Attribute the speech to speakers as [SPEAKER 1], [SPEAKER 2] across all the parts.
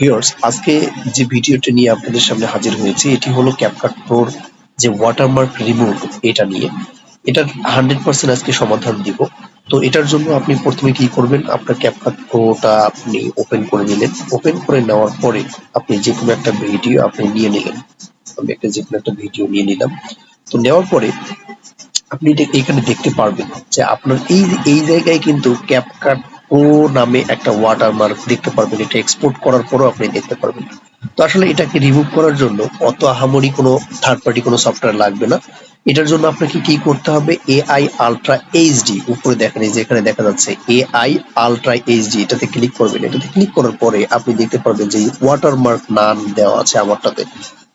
[SPEAKER 1] Viewers আজকে যে ভিডিওটি নিয়ে আপনাদের সামনে হাজির হয়েছি, এটি হলো ক্যাপকাট প্রোর যে ওয়াটারমার্ক রিমুভ এটা নিয়ে। এটার হান্ড্রেড পার্সেন্ট আজকে সমাধান দিব। তো এটার জন্য আপনি প্রথমে কি করবেন, আপনার ক্যাপকাট প্রোটা আপনি ওপেন করে নিলেন। ওপেন করে নেওয়ার পরে আপনি যে কোনো একটা ভিডিও আপনি নিয়ে নিলেন। আমি একটা যে কোনো একটা ভিডিও নিয়ে নিলাম। তো নেওয়ার পরে আপনি এটা এখানে দেখতে পারবেন যে আপনার এই এই জায়গায় কিন্তু ক্যাপকাট প্রো নামে একটা ওয়াটারমার্ক দেখতে পারবেন, এটা এক্সপোর্ট করার পরও আপনি দেখতে পারবেন। তো আসলে এটাকে রিমুভ করার জন্য অত আহামরি কোনো থার্ড পার্টি কোনো সফটওয়্যার লাগবে না। এটার জন্য আপনাকে কি করতে হবে? এআই আলট্রা এইচডি উপরে দেখেন, এই যে এখানে দেখা যাচ্ছে এআই আলট্রা এইচডি এটাতে ক্লিক করবেন। এটাতে ক্লিক করার পরে আপনি দেখতে পারবেন যে ওয়াটারমার্ক নাম দেওয়া আছে আমারটাতে।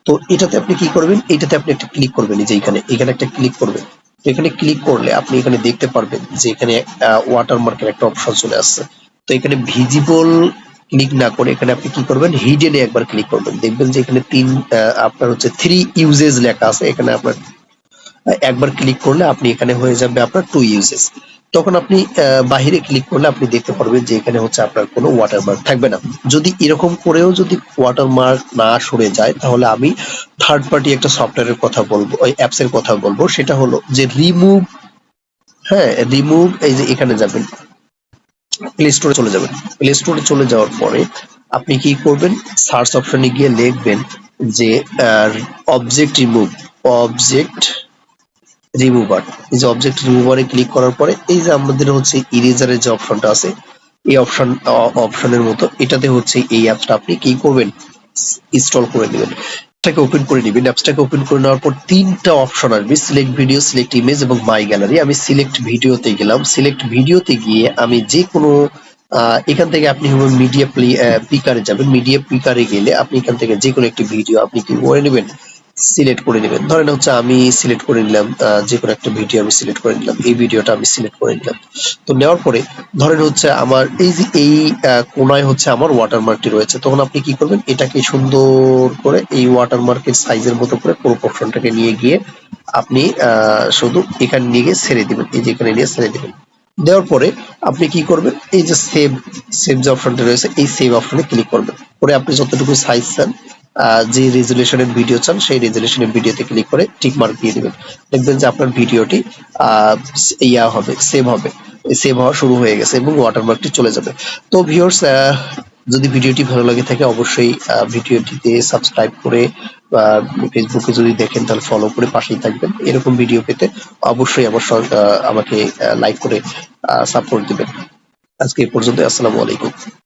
[SPEAKER 1] তো এটাতে আপনি কি করবেন? এটাতে আপনি একটা ক্লিক করবেন, এই যে এখানে এখানে একটা ক্লিক করবেন। এখানে ক্লিক করলে আপনি এখানে দেখতে পারবেন যে এখানে ওয়াটারমার্কের একটা অপশন চলে আসছে। তো এখানে ভিজিবল ক্লিক না করে এখানে আপনি কি করবেন হিডেনে একবার ক্লিক করবেন। দেখবেন যে এখানে তিন আপনার হচ্ছে থ্রি ইউজেস লেখা আছে। এখানে আপনার একবার ক্লিক করলে আপনি এখানে হয়ে যাবে আপনার টু ইউজেস তখন আপনি বাহিরে ক্লিক করলে আপনি দেখতে পারবেন যে এখানে হচ্ছে আপনার কোনো ওয়াটারমার্ক থাকবে না। যদি এরকম করেও যদি ওয়াটারমার্ক না সরে যায়, তাহলে আমি থার্ড পার্টি একটা সফটওয়্যারের কথা বলব, ওই অ্যাপস এর কথা বলব। সেটা হলো যে রিমুভ হ্যাঁ রিমুভ এই যে এখানে যাবেন প্লে স্টোরে চলে যাবেন। প্লে স্টোরে চলে যাওয়ার পরে আপনি কি করবেন? সার্চ অপশনে গিয়ে লিখবেন যে অবজেক্ট রিমুভ অবজেক্ট রিমুভার এই যে অবজেক্ট রিমুভারে ক্লিক করার পরে, এই যে আমাদের হচ্ছে ইরেজারের যে অপশনটা আছে, এই অপশন অপশনের মতো, এটাতে হচ্ছে এই অ্যাপসটা আপনি কি করবেন? ইনস্টল করে দিবেন অ্যাপসটাকে ওপেন করে নিবেন। অ্যাপসটাকে ওপেন করে নেওয়ার পর তিনটা অপশন আসবে সিলেক্ট ভিডিও সিলেক্ট ইমেজ এবং মাই গ্যালারি আমি সিলেক্ট ভিডিওতে গেলাম। সিলেক্ট ভিডিওতে গিয়ে আমি যে কোনো এখান থেকে আপনি মিডিয়া পিকারে যাবেন। মিডিয়া পিকারে গেলে আপনি এখান থেকে যে কোনো একটি ভিডিও আপনি কি করে নেবেন? সিলেক্ট করে নেবেন। ধরেন হচ্ছে আমি সিলেক্ট করে নিলাম যে কোনো একটা ভিডিও আমি সিলেক্ট করে নিলাম, এই ভিডিওটা আমি সিলেক্ট করে নিলাম। তো নেওয়ার পরে ধরেন হচ্ছে আমার এই যে এই কোনায় হচ্ছে আমার ওয়াটারমার্কটি রয়েছে, তখন আপনি কি করবেন? এটাকে সুন্দর করে এই ওয়াটারমার্কের সাইজের মতো করে পোর্শনটাকে নিয়ে গিয়ে আপনি শুধু এখানে নিয়ে গিয়ে ছেড়ে দিবেন, এই যে এখানে নিয়ে ছেড়ে দিবেন। দেওয়ার পরে আপনি কি করবেন? এই যে সেভ সেভ যে অপশনটা রয়েছে, এই সেভ অপশনে ক্লিক করবেন। পরে আপনি যতটুকু সাইজ চান যে রেজুলেশনের ভিডিও চান, সেই রেজুলেশনের ভিডিওতে ক্লিক করে টিক মার্ক দিয়ে দিবেন। দেখবেন যে আপনার ভিডিওটি ইয়া হবে সেভ হবে। সেভ হওয়া শুরু হয়ে গেছে এবং ওয়াটারমার্কটি চলে যাবে। তো ভিউয়ার্স যদি ভিডিওটি ভালো লাগে থাকে, অবশ্যই ভিডিওটিতে সাবস্ক্রাইব করে ফেসবুকে যদি দেখেন, তাহলে ফলো করে পাশেই থাকবেন। এরকম ভিডিও পেতে অবশ্যই আমার আমাকে লাইক করে সাপোর্ট দিবেন। আজকে এ পর্যন্ত আসসালামু আলাইকুম।